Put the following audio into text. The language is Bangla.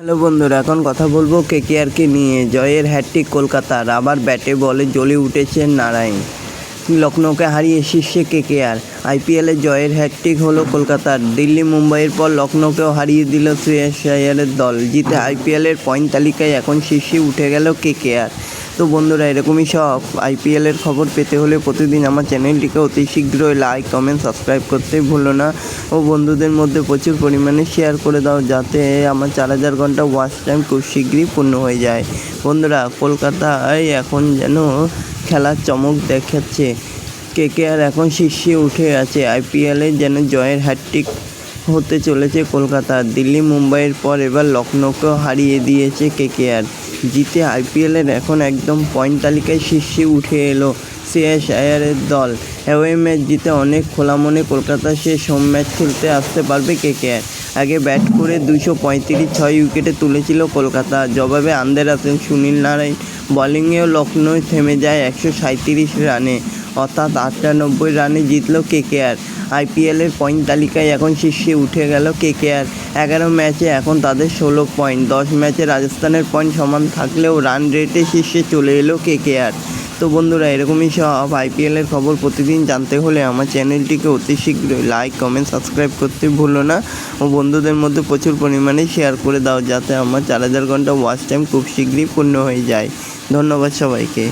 হ্যালো বন্ধুরা, এখন কথা বলব কেকেআরকে নিয়ে। জয়ের হ্যাটট্রিক কলকাতার আবার ব্যাটে বলে জ্বলে উঠেছে নারায়ণ। লখনৌকে হারিয়ে শীর্ষে কেকেআর। আইপিএলে জয়ের হ্যাটট্রিক হলো কলকাতার। দিল্লি মুম্বাইয়ের পর লখনৌকেও হারিয়ে দিল শ্রেয়াস আয়ারের দল। জিতে আইপিএলের পয়েন্ট তালিকায় এখন শীর্ষে উঠে গেল কেকেআর। তো বন্ধুরা, এরকমই সব আইপিএলের খবর পেতে হলে প্রতিদিন আমার চ্যানেলটিকে অতি শীঘ্রই লাইক কমেন্ট সাবস্ক্রাইব করতে ভুলো না। ও বন্ধুদের মধ্যে প্রচুর পরিমাণে শেয়ার করে দাও যাতে আমার চার হাজার ঘণ্টা ওয়াচ টাইম খুব শীঘ্রই পূর্ণ হয়ে যায়। বন্ধুরা, কলকাতায় এখন যেন খেলার চমক দেখাচ্ছে। কেকেআর এখন শীর্ষে উঠে আছে আইপিএলে যেন জয়ের হ্যাটট্রিক হতে চলেছে কলকাতা। দিল্লি, মুম্বাইয়ের পর এবার লখনৌকেও হারিয়ে দিয়েছে কেকেআর। জিতে আইপিএলের এখন একদম পয়েন্ট তালিকায় শীর্ষে উঠে এলো শ্রেয়াস আয়ারের দল। অ্যাওয়ে ম্যাচ জিতে অনেক খোলা মনে কলকাতা শেষ হোম ম্যাচ খেলতে আসতে পারবে কেকেআর। আগে ব্যাট করে দুশো পঁয়ত্রিশ ছয় উইকেটে তুলেছিল কলকাতা। জবাবে আন্দের আসেন সুনীল নারায়ণ। বোলিংয়েও লখনৌ থেমে যায় একশো সাঁত্রিশ রানে। অর্থাৎ আটানব্বই রানে জিতল কেকেআর। আইপিএলের পয়েন্ট তালিকায় এখন শীর্ষে উঠে গেল কেকেআর। এগারো ম্যাচে এখন তাদের ষোলো পয়েন্ট। দশ ম্যাচে রাজস্থানের পয়েন্ট সমান থাকলেও রান রেটে শীর্ষে চলে এলো কেকেআর। তো বন্ধুরা, এরকমই সব আইপিএলের খবর প্রতিদিন জানতে হলে আমার চ্যানেলটিকে অতি শীঘ্রই লাইক, কমেন্ট, সাবস্ক্রাইব করতে ভুলো না ও বন্ধুদের মধ্যে প্রচুর পরিমাণে শেয়ার করে দাও যাতে আমার চার হাজার ঘণ্টা ওয়াচ টাইম খুব শীঘ্রই পূর্ণ হয়ে যায়। ধন্যবাদ সবাইকে।